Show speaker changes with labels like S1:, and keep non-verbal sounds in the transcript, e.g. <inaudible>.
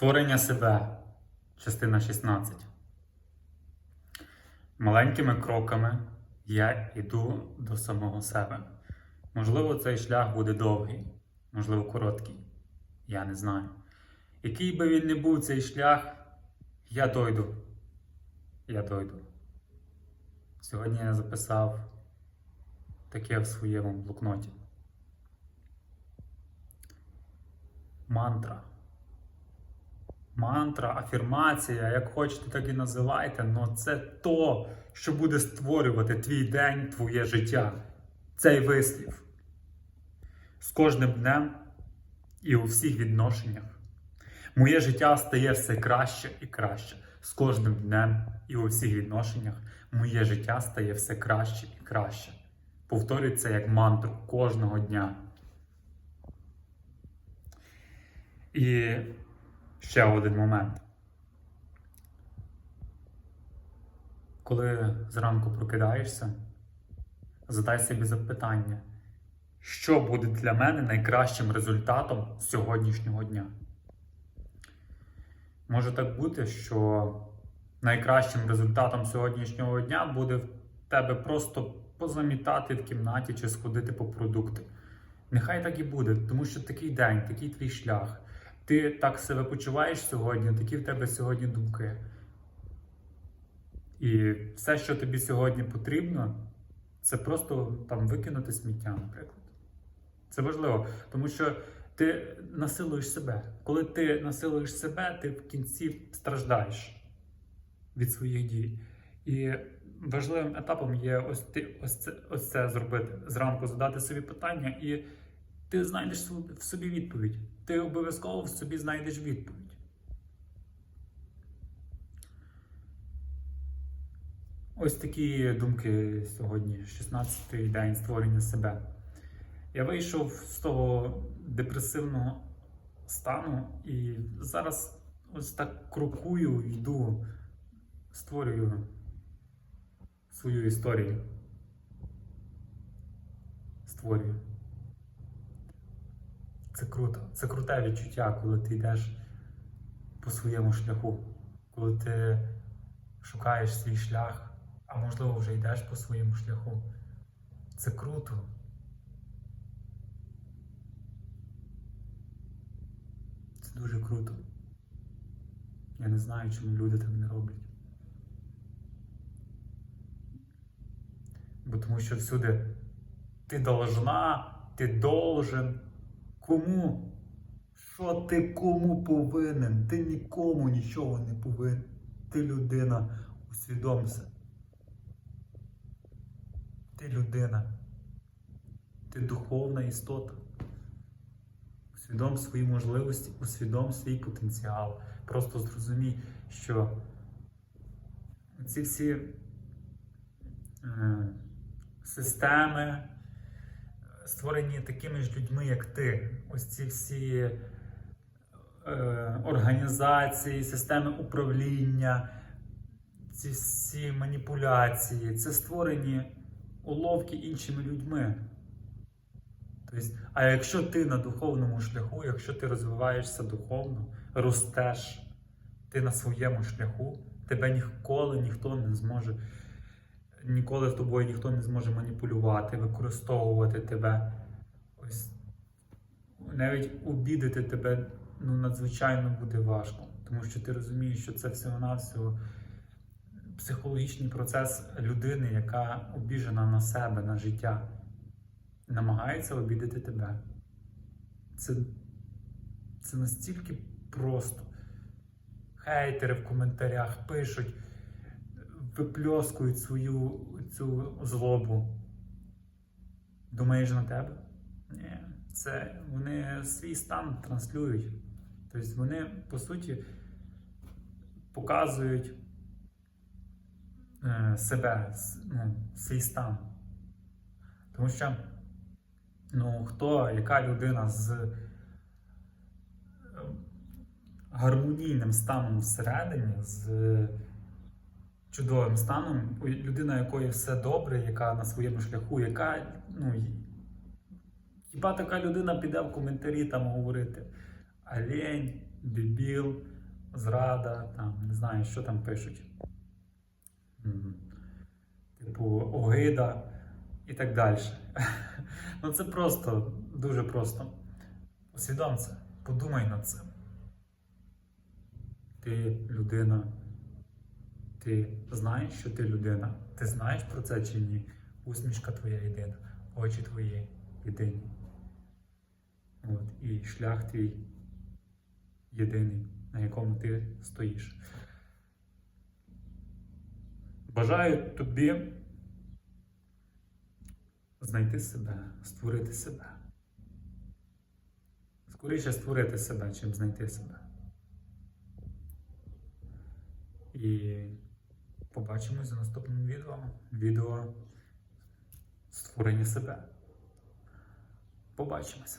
S1: Створення себе, частина 16. Маленькими кроками я йду до самого себе. Можливо, цей шлях буде довгий, можливо, короткий. Я не знаю. Який би він не був цей шлях, я дойду. Я дойду. Сьогодні я записав таке в своєму блокноті. Мантра. Мантра, афірмація, як хочете, так і називайте, але це то, що буде створювати твій день, твоє життя. Цей вислів. З кожним днем і у всіх відношеннях. Моє життя стає все краще і краще. З кожним днем і у всіх відношеннях моє життя стає все краще і краще. Повторюй це як мантру кожного дня. І ще один момент. Коли зранку прокидаєшся, задай собі запитання, що буде для мене найкращим результатом сьогоднішнього дня. Може так бути, що найкращим результатом сьогоднішнього дня буде в тебе просто позамітати в кімнаті чи сходити по продукти. Нехай так і буде, тому що такий день, такий твій шлях. Ти так себе почуваєш сьогодні, такі в тебе сьогодні думки. І все, що тобі сьогодні потрібно, це просто там викинути сміття, наприклад. Це важливо, тому що ти насилуєш себе. Коли ти насилуєш себе, ти в кінці страждаєш від своїх дій. І важливим етапом є ось ти ось це, ось це зробити. Зранку задати собі питання, і ти знайдеш в собі відповідь. Ти обов'язково в собі знайдеш відповідь. Ось такі думки сьогодні, 16-й день створення себе. Я вийшов з того депресивного стану і зараз ось так крокую, йду, створюю свою історію. Створюю. Це круто. Це круте відчуття, коли ти йдеш по своєму шляху, коли ти шукаєш свій шлях, а можливо вже йдеш по своєму шляху. Це круто. Це дуже круто. Я не знаю, чому люди так не роблять. Бо тому що всюди ти должна, ти должен. Кому? Що ти кому повинен? Ти нікому нічого не повинен. Ти людина, усвідомся. Ти людина. Ти духовна істота. Усвідом свої можливості, усвідом свій потенціал. Просто зрозумій, що ці всі е, системи створені такими ж людьми, як ти. Ось ці всі е, організації, системи управління, ці всі маніпуляції, це створені уловки іншими людьми. Тобто, а якщо ти на духовному шляху, якщо ти розвиваєшся духовно, ростеш, ти на своєму шляху, тебе ніколи ніхто не зможе, ніколи з тобою ніхто не зможе маніпулювати, використовувати тебе. Ось навіть обідати тебе ну, надзвичайно буде важко, тому що ти розумієш, що це всього-навсього психологічний процес людини, яка обіжена на себе, на життя намагається обідати тебе. Це, це настільки просто. Хейтери в коментарях пишуть, випльоскують свою цю злобу. Думаєш на тебе? Ні, це вони свій стан транслюють. Тобто вони, по суті, показують е, себе, ну, свій стан. Тому що Ну, хто, яка людина з е, гармонійним станом всередині, з чудовим станом, людина, якої все добре, яка на своєму шляху, яка, ну, хіба така людина піде в коментарі там говорити, а лень, дебіл, зрада, там, не знаю, що там пишуть. Типу, огида і так далі. <laughs> Ну це просто, дуже просто. Усвідом це, подумай над цим. Ти людина. Ти знаєш, що ти людина. Ти знаєш про це чи ні? Усмішка твоя єдина, очі твої єдині. От, і шлях твій єдиний, на якому ти стоїш. Бажаю тобі знайти себе, створити себе. Скоріше створити себе, чим знайти себе. І побачимось у наступному відео. Відео створення себе. Побачимось.